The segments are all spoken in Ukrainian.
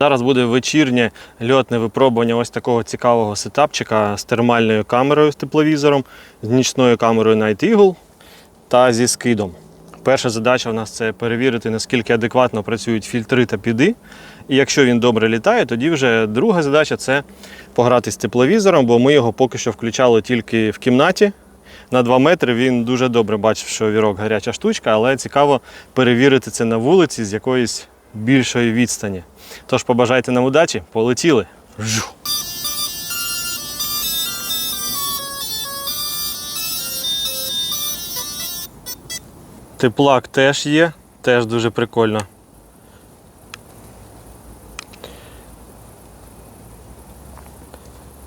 Зараз буде вечірнє льотне випробування ось такого цікавого сетапчика з термальною камерою з тепловізором, з нічною камерою Night Eagle та зі скидом. Перша задача у нас це перевірити, наскільки адекватно працюють фільтри та піди. І якщо він добре літає, тоді вже друга задача це пограти з тепловізором, бо ми його поки що включали тільки в кімнаті. На 2 метри він дуже добре бачив, що вірок гаряча штучка, але цікаво перевірити це на вулиці з якоїсь більшої відстані. Тож побажайте нам удачі, полетіли. Жу. Теплак теж є, теж дуже прикольно.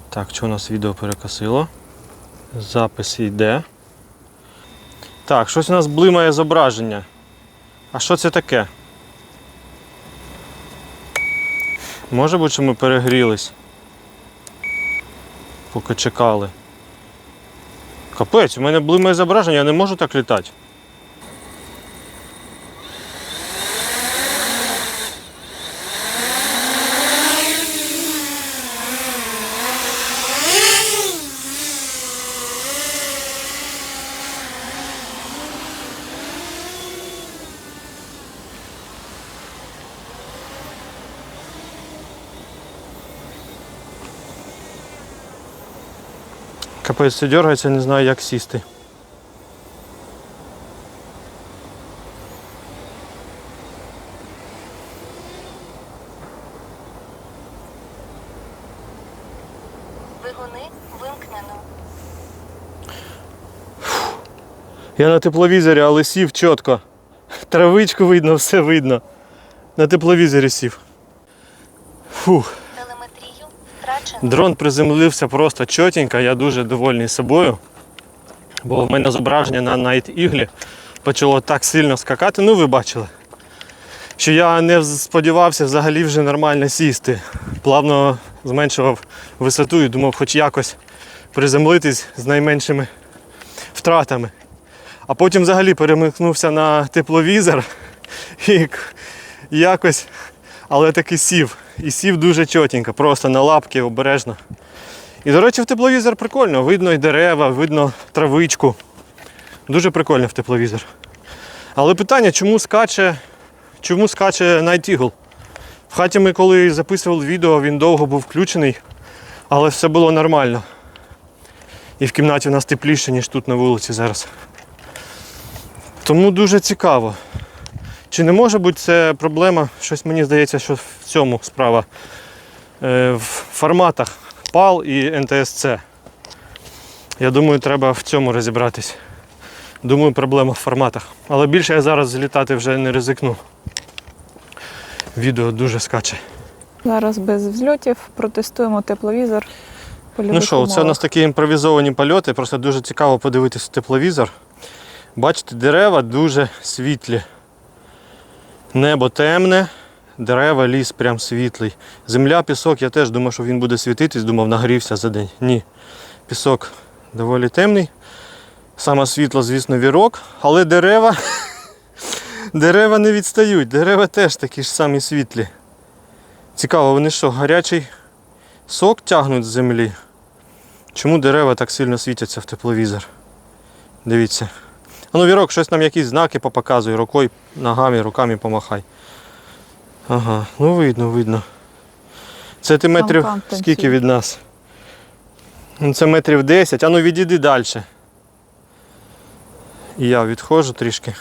Так, що у нас відео перекосило? Запис йде. Так, щось у нас блимає зображення. А що це таке? Може бути, що ми перегрілись. Поки чекали. Капець, у мене блимає зображення, я не можу так літати. Капець, все дергається, не знаю, як сісти. Двигуни вимкнено. Я на тепловізорі, але сів чітко. Травичку видно, все видно. На тепловізорі сів. Фух. Дрон приземлився просто чотенько, я дуже довольний собою. Бо в мене зображення на Night Eagle почало так сильно скакати, ну ви бачили. Що я не сподівався взагалі вже нормально сісти. Плавно зменшував висоту і думав, хоч якось приземлитись з найменшими втратами. А потім взагалі перемикнувся на тепловізор і якось, але таки сів. І сів дуже чотенько, просто на лапки обережно. І, до речі, в тепловізор прикольно. Видно і дерева, видно травичку. Дуже прикольно в тепловізор. Але питання, чому скаче, чому скаче Night Eagle? В хаті ми коли записували відео, він довго був включений, але все було нормально. І в кімнаті у нас тепліше, ніж тут на вулиці зараз. Тому дуже цікаво. Чи не може бути це проблема? Щось мені здається, що в цьому справа. Е, в форматах PAL і NTSC. Я думаю, треба в цьому розібратись. Думаю, проблема в форматах. Але більше я зараз злітати вже не ризикну. Відео дуже скаче. Зараз без взльотів протестуємо тепловізор. Ну що, це у нас такі імпровізовані польоти, просто дуже цікаво подивитись в тепловізор. Бачите, дерева дуже світлі. Небо темне, дерева, ліс прям світлий. Земля, пісок, я теж думав, що він буде світитись, думав, нагрівся за день. Ні. Пісок доволі темний. Саме світло, звісно, вірок, але дерева. Дерева не відстають, дерева теж такі ж самі світлі. Цікаво, вони що, гарячий сок тягнуть з землі? Чому дерева так сильно світяться в тепловізор? Дивіться. А ну, Вірок, щось нам якісь знаки попоказуй, рукою, ногами, руками помахай. Ага, ну видно, видно. Це ти метрів скільки від нас? Ну, Це метрів 10. А ну відійди далі. І я відходжу трішки.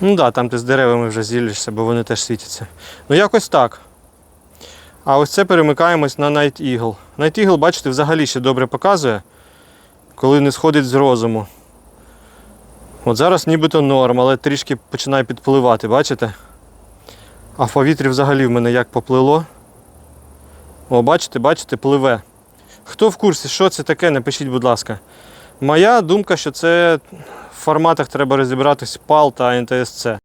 Ну так, да, там ти з деревами вже зіллишся, бо вони теж світяться. Ну якось так. А ось це перемикаємось на Night Eagle. Night Eagle, бачите, взагалі ще добре показує, коли не сходить з розуму. От зараз нібито норм, але трішки починає підпливати, бачите? А в повітрі взагалі в мене як поплило. О, бачите, бачите, пливе. Хто в курсі, що це таке, напишіть, будь ласка. Моя думка, що це в форматах треба розібратись PAL та NTSC.